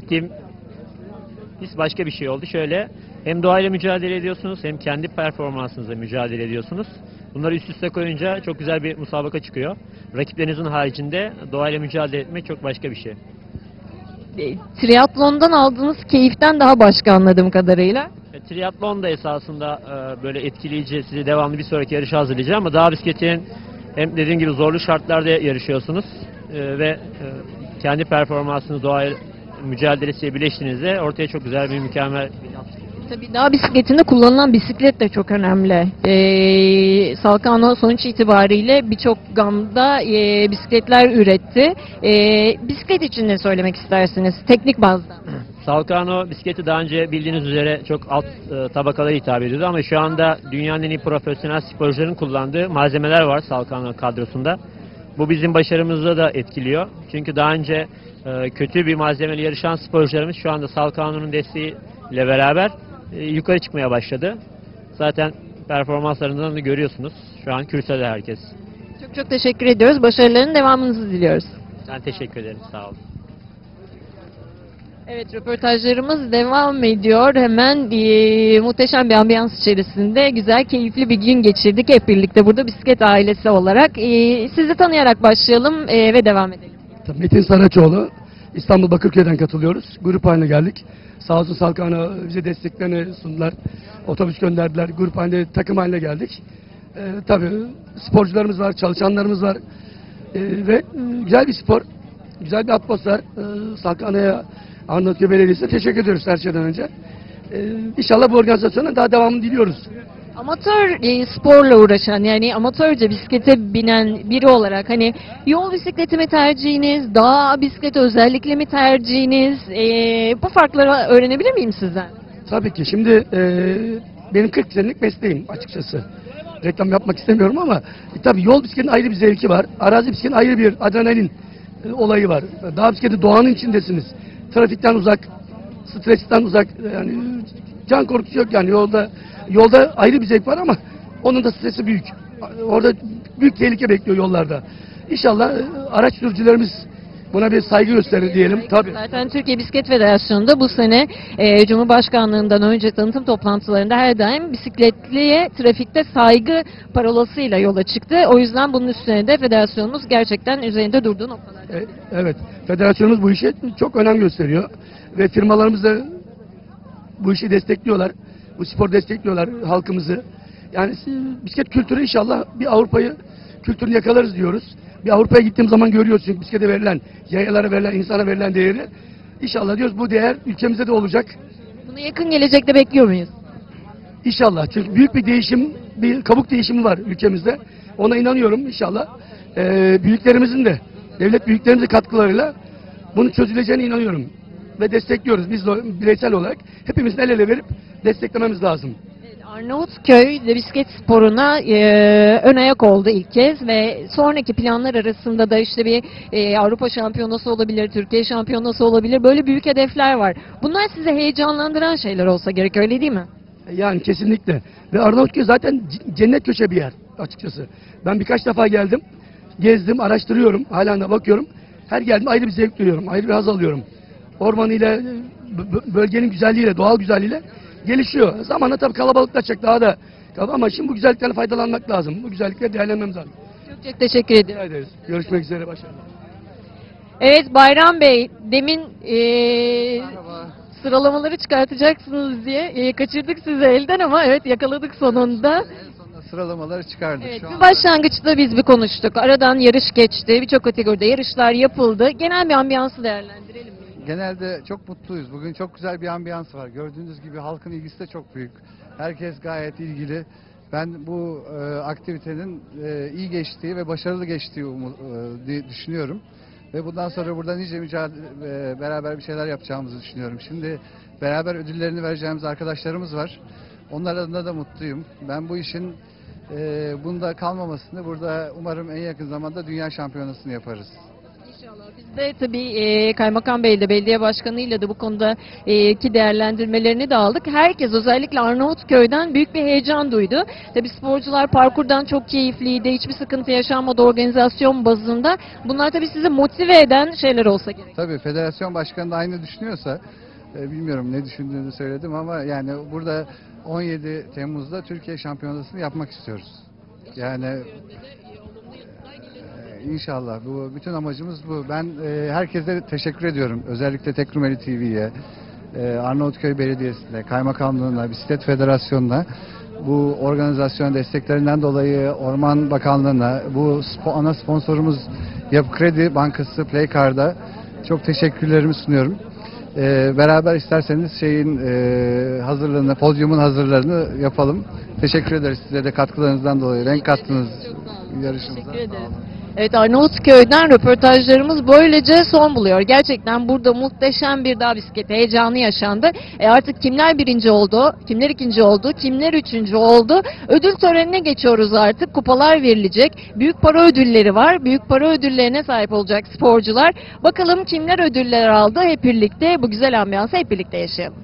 Gittiğim his başka bir şey oldu. Şöyle hem doğayla mücadele ediyorsunuz hem kendi performansınızla mücadele ediyorsunuz. Bunları üst üste koyunca çok güzel bir musabaka çıkıyor. Rakiplerinizin haricinde doğayla mücadele etmek çok başka bir şey. E, Triatlondan aldığınız keyiften daha başka anladığım kadarıyla. E, Triatlon da esasında e, böyle etkileyici, sizi devamlı bir sonraki yarışa hazırlayacak ama dağ bisikletinin hem dediğim gibi zorlu şartlarda yarışıyorsunuz e, ve e, kendi performansınız doğayla mücadelesiyle birleştiğinizde ortaya çok güzel bir mükemmel. Tabii dağ bisikletinde kullanılan bisiklet de çok önemli. Ee, Salkano sonuç itibariyle birçok gamda e, bisikletler üretti. Ee, bisiklet için ne söylemek istersiniz teknik bazda? Salkano bisikleti daha önce bildiğiniz üzere çok alt e, tabakalara hitap ediyordu ama şu anda dünyanın en iyi profesyonel sporcuların kullandığı malzemeler var Salkano kadrosunda. Bu bizim başarımızı da etkiliyor. Çünkü daha önce e, kötü bir malzemeyle yarışan sporcularımız şu anda Salkano'nun desteğiyle beraber e, yukarı çıkmaya başladı. Zaten performanslarından da görüyorsunuz. Şu an kürsede herkes. Çok çok teşekkür ediyoruz. Başarıların devamınızı diliyoruz. Ben teşekkür ederim. Sağ olun. Evet röportajlarımız devam ediyor. Hemen e, muhteşem bir ambiyans içerisinde güzel keyifli bir gün geçirdik hep birlikte burada bisiklet ailesi olarak. E, sizi tanıyarak başlayalım e, ve devam edelim. Tabii Metin Saraçoğlu. İstanbul Bakırköy'den katılıyoruz. Grup haline geldik. Sağ olsun Salkan'a bize desteklerini sundular. Otobüs gönderdiler. Grup halinde takım haline geldik. Ee, tabii sporcularımız var, çalışanlarımız var. Ee, ve e, güzel bir spor, güzel bir atmosfer. Ee, Salkan'a, Arnavutköy Belediyesi'ne teşekkür ediyoruz her şeyden önce. Ee, inşallah bu organizasyona daha devamını diliyoruz. Amatör e, sporla uğraşan yani amatörce bisiklete binen biri olarak hani yol bisikleti mi tercihiniz, dağ bisikleti özellikle mi tercihiniz? E, bu farkları öğrenebilir miyim sizden? Tabii ki. Şimdi e, benim 40 senelik mesleğim açıkçası. Reklam yapmak istemiyorum ama e, tabii yol bisikletinin ayrı bir zevki var. Arazi bisikletinin ayrı bir adrenalin e, olayı var. Dağ bisikleti doğanın içindesiniz. Trafikten uzak, stresten uzak. Yani can korkusu yok yani yolda. Yolda ayrı bir zevk var ama onun da stresi büyük. Orada büyük tehlike bekliyor yollarda. İnşallah e, araç sürücülerimiz buna bir saygı gösterir diyelim. Tabii. Zaten Türkiye Bisiklet Federasyonu da bu sene e, Cumhurbaşkanlığından önce tanıtım toplantılarında her daim bisikletliye trafikte saygı parolasıyla yola çıktı. O yüzden bunun üstüne de federasyonumuz gerçekten üzerinde durduğu noktalar. E, Evet, federasyonumuz bu işe çok önem gösteriyor ve firmalarımız da bu işi destekliyorlar. Bu spor destekliyorlar halkımızı. Yani si- bisiklet kültürü inşallah bir Avrupa'yı kültürünü yakalarız diyoruz. Bir Avrupa'ya gittiğim zaman görüyoruz çünkü bisiklete verilen, yayalara verilen, insana verilen değeri. İnşallah diyoruz bu değer ülkemizde de olacak. Bunu yakın gelecekte bekliyor muyuz? İnşallah çünkü büyük bir değişim, bir kabuk değişimi var ülkemizde. Ona inanıyorum inşallah. Ee, büyüklerimizin de, devlet büyüklerimizin katkılarıyla bunun çözüleceğine inanıyorum. Ve destekliyoruz biz bireysel olarak. Hepimizin el ele verip desteklememiz lazım. Arnavutköy bisiklet sporuna e, ön ayak oldu ilk kez ve sonraki planlar arasında da işte bir e, Avrupa şampiyonası olabilir, Türkiye şampiyonası olabilir. Böyle büyük hedefler var. Bunlar sizi heyecanlandıran şeyler olsa gerek öyle değil mi? Yani kesinlikle. Ve Arnavutköy zaten cennet köşe bir yer açıkçası. Ben birkaç defa geldim, gezdim, araştırıyorum, halen de bakıyorum. Her geldiğimde ayrı bir zevk duyuyorum, ayrı bir haz alıyorum. Ormanıyla, bölgenin güzelliğiyle, doğal güzelliğiyle gelişiyor. Zamanla tabii kalabalıklaşacak daha da. Ama şimdi bu güzelliklerden faydalanmak lazım. Bu güzellikleri değerlendirmemiz lazım. Çok çok teşekkür ediyorum. Rica ederiz. Görüşmek üzere, başarılar. Evet Bayram Bey, demin e, sıralamaları çıkartacaksınız diye e, kaçırdık sizi elden ama evet yakaladık sonunda. En sonunda sıralamaları çıkardık. Evet, Şu bir an başlangıçta biz bir konuştuk. Aradan yarış geçti, birçok kategoride yarışlar yapıldı. Genel bir ambiyansı değerlendirelim. Genelde çok mutluyuz. Bugün çok güzel bir ambiyans var. Gördüğünüz gibi halkın ilgisi de çok büyük. Herkes gayet ilgili. Ben bu e, aktivitenin e, iyi geçtiği ve başarılı geçtiği umu- e, düşünüyorum. Ve bundan sonra burada nice mücadele, e, beraber bir şeyler yapacağımızı düşünüyorum. Şimdi beraber ödüllerini vereceğimiz arkadaşlarımız var. Onlar adına da mutluyum. Ben bu işin e, bunda kalmamasını, burada umarım en yakın zamanda dünya şampiyonasını yaparız. Biz de tabii e, Kaymakam Bey ile belediye başkanıyla da bu konuda e, ki değerlendirmelerini de aldık. Herkes özellikle Arnavutköy'den büyük bir heyecan duydu. Tabii sporcular parkurdan çok keyifliydi. Hiçbir sıkıntı yaşanmadı organizasyon bazında. Bunlar tabii sizi motive eden şeyler olsa gerek. Tabii federasyon başkanı da aynı düşünüyorsa e, bilmiyorum ne düşündüğünü söyledim ama yani burada 17 Temmuz'da Türkiye Şampiyonası'nı yapmak istiyoruz. Yani inşallah bu bütün amacımız bu. Ben e, herkese teşekkür ediyorum. Özellikle Tekrumeli TV'ye, e, Arnavutköy Belediyesi'ne, Kaymakamlığı'na, Bisiklet Federasyonu'na bu organizasyon desteklerinden dolayı Orman Bakanlığı'na, bu spo- ana sponsorumuz Yapı Kredi Bankası Playcard'a çok teşekkürlerimi sunuyorum. Ee, beraber isterseniz şeyin e, hazırlığını, podyumun hazırlarını yapalım. Teşekkür ederiz size de katkılarınızdan dolayı. Renk kattınız yarışımıza. Teşekkür ederiz. Evet Arnavutköy'den röportajlarımız böylece son buluyor. Gerçekten burada muhteşem bir dağ bisikleti heyecanı yaşandı. E artık kimler birinci oldu, kimler ikinci oldu, kimler üçüncü oldu. Ödül törenine geçiyoruz artık. Kupalar verilecek. Büyük para ödülleri var. Büyük para ödüllerine sahip olacak sporcular. Bakalım kimler ödüller aldı hep birlikte bu güzel ambiyansı hep birlikte yaşayalım.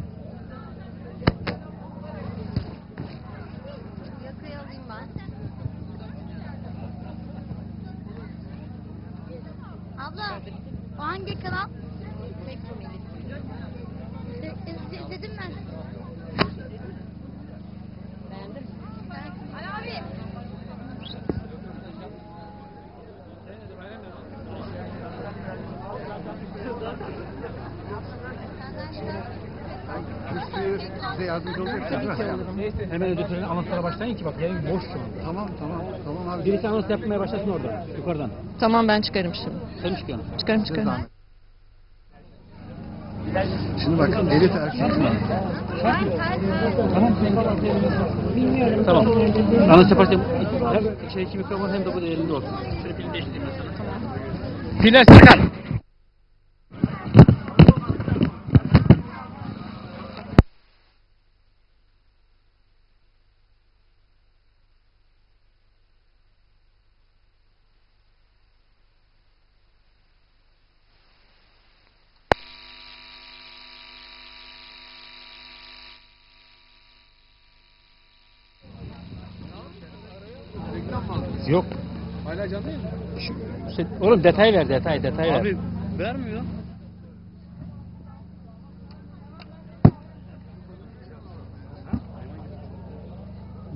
Yakayı alayım ben. Abla, o hangi kanal? İzle- izle- İzledim ben. Beğendin Ali abi. Size yardımcı olacak Hemen ödül töreni anonslara başlayın ki bak yerin boş şu an. Tamam tamam. Birisi anons yapmaya başlasın orada yukarıdan. Tamam ben çıkarım şimdi. Sen çıkıyorsun. Çıkarım çıkarım. Şimdi bak elit erkek Tamam. Anons yaparken hem şey iki mikrofon hem de bu da elinde olsun. Şöyle pilini değiştireyim ben sana. Yok. Hala canlı mı? Şu, oğlum detay ver detay detay ver. Abi vermiyor.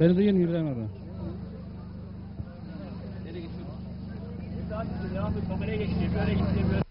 Beni duyuyor İbrahim abi. Kameraya geçti. Böyle gitti. Böyle.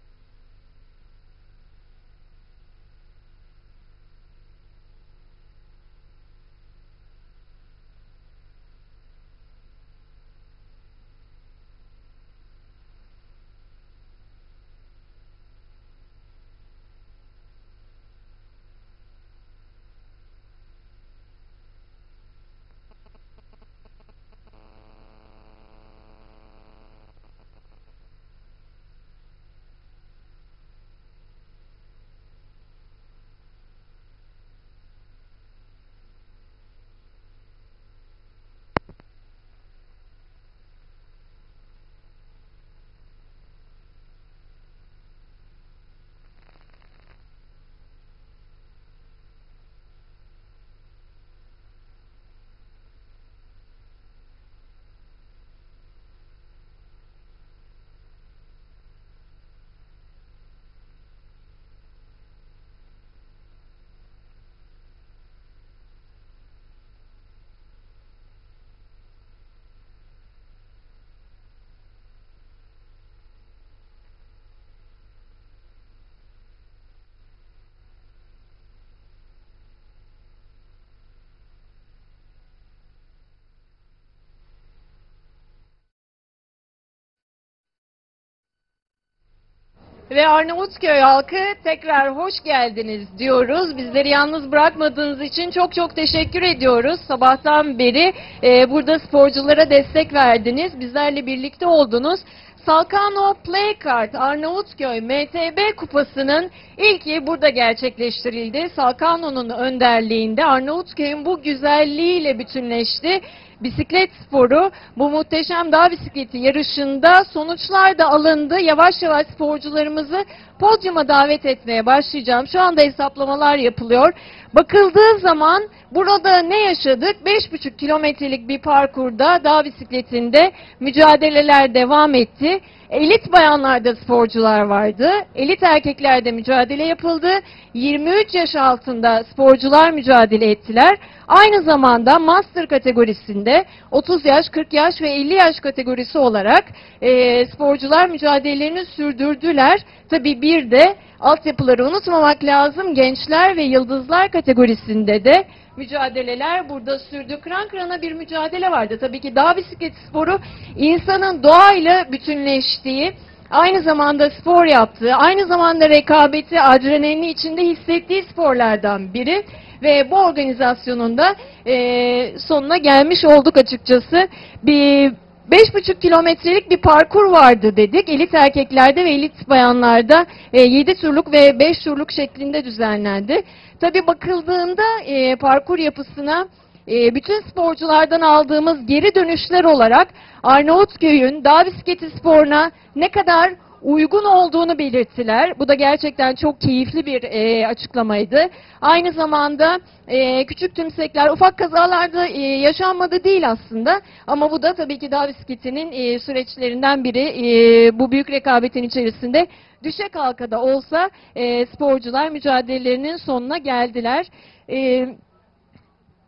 Ve Arnavutköy halkı tekrar hoş geldiniz diyoruz. Bizleri yalnız bırakmadığınız için çok çok teşekkür ediyoruz. Sabahtan beri e, burada sporculara destek verdiniz. Bizlerle birlikte oldunuz. Salkano Playcard Arnavutköy MTB Kupası'nın ilki burada gerçekleştirildi. Salkano'nun önderliğinde Arnavutköy'ün bu güzelliğiyle bütünleşti. Bisiklet sporu bu muhteşem dağ bisikleti yarışında sonuçlar da alındı. Yavaş yavaş sporcularımızı podyuma davet etmeye başlayacağım. Şu anda hesaplamalar yapılıyor. Bakıldığı zaman burada ne yaşadık? 5,5 kilometrelik bir parkurda dağ bisikletinde mücadeleler devam etti. Elit bayanlarda sporcular vardı. Elit erkeklerde mücadele yapıldı. 23 yaş altında sporcular mücadele ettiler. Aynı zamanda master kategorisinde 30 yaş, 40 yaş ve 50 yaş kategorisi olarak e, sporcular mücadelelerini sürdürdüler. Tabii bir de altyapıları unutmamak lazım. Gençler ve yıldızlar kategorisinde de mücadeleler burada sürdü. Kıran kırana bir mücadele vardı. Tabii ki dağ bisikleti sporu insanın doğayla bütünleştiği, aynı zamanda spor yaptığı, aynı zamanda rekabeti, adrenalini içinde hissettiği sporlardan biri. Ve bu organizasyonun da eee, sonuna gelmiş olduk açıkçası. Bir 5,5 kilometrelik bir parkur vardı dedik. Elit erkeklerde ve elit bayanlarda 7 turluk ve 5 turluk şeklinde düzenlendi. Tabi bakıldığında e, parkur yapısına e, bütün sporculardan aldığımız geri dönüşler olarak Arnavutköy'ün dağ bisikleti sporuna ne kadar uygun olduğunu belirttiler. Bu da gerçekten çok keyifli bir e, açıklamaydı. Aynı zamanda e, küçük tümsekler, ufak kazalarda e, yaşanmadı değil aslında. Ama bu da tabii ki dağ bisikletinin e, süreçlerinden biri. E, bu büyük rekabetin içerisinde düşe kalka da olsa e, sporcular mücadelelerinin sonuna geldiler. E,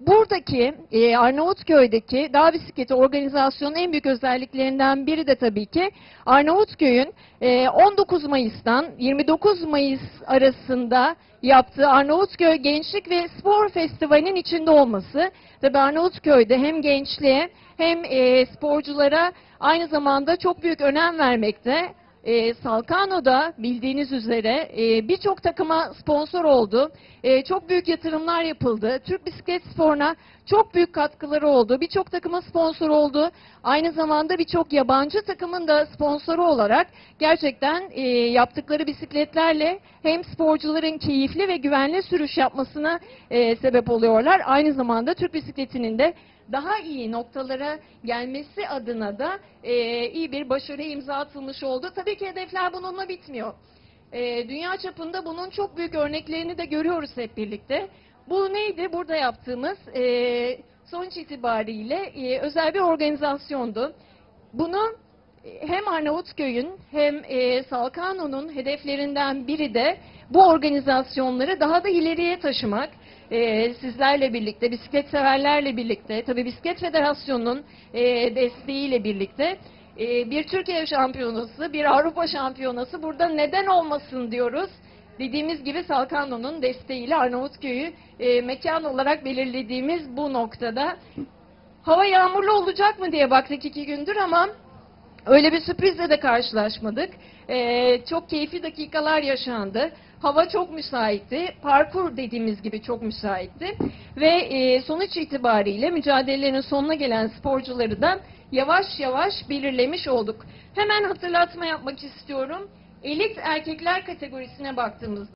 Buradaki e, Arnavutköy'deki dağ bisikleti organizasyonunun en büyük özelliklerinden biri de tabii ki Arnavutköy'ün e, 19 Mayıs'tan 29 Mayıs arasında yaptığı Arnavutköy Gençlik ve Spor Festivali'nin içinde olması. Tabii Arnavutköy'de hem gençliğe hem e, sporculara aynı zamanda çok büyük önem vermekte. E, Salkano'da bildiğiniz üzere e, birçok takıma sponsor oldu. E, çok büyük yatırımlar yapıldı. Türk bisiklet sporuna çok büyük katkıları oldu. Birçok takıma sponsor oldu. Aynı zamanda birçok yabancı takımın da sponsoru olarak gerçekten e, yaptıkları bisikletlerle hem sporcuların keyifli ve güvenli sürüş yapmasına e, sebep oluyorlar. Aynı zamanda Türk bisikletinin de daha iyi noktalara gelmesi adına da e, iyi bir başarı imza atılmış oldu. Tabii ki hedefler bununla bitmiyor. E, dünya çapında bunun çok büyük örneklerini de görüyoruz hep birlikte. Bu neydi? Burada yaptığımız e, sonuç itibariyle e, özel bir organizasyondu. Bunu e, hem Arnavutköy'ün hem e, Salkano'nun hedeflerinden biri de bu organizasyonları daha da ileriye taşımak. E, sizlerle birlikte, bisiklet severlerle birlikte, tabii Bisiklet Federasyonu'nun e, desteğiyle birlikte e, bir Türkiye şampiyonası, bir Avrupa şampiyonası burada neden olmasın diyoruz. Dediğimiz gibi Salkano'nun desteğiyle Arnavutköy'ü e, mekan olarak belirlediğimiz bu noktada hava yağmurlu olacak mı diye baktık iki gündür ama Öyle bir sürprizle de karşılaşmadık. Ee, çok keyifli dakikalar yaşandı. Hava çok müsaitti. Parkur dediğimiz gibi çok müsaitti. Ve e, sonuç itibariyle mücadelelerin sonuna gelen sporcuları da yavaş yavaş belirlemiş olduk. Hemen hatırlatma yapmak istiyorum. Elit erkekler kategorisine baktığımızda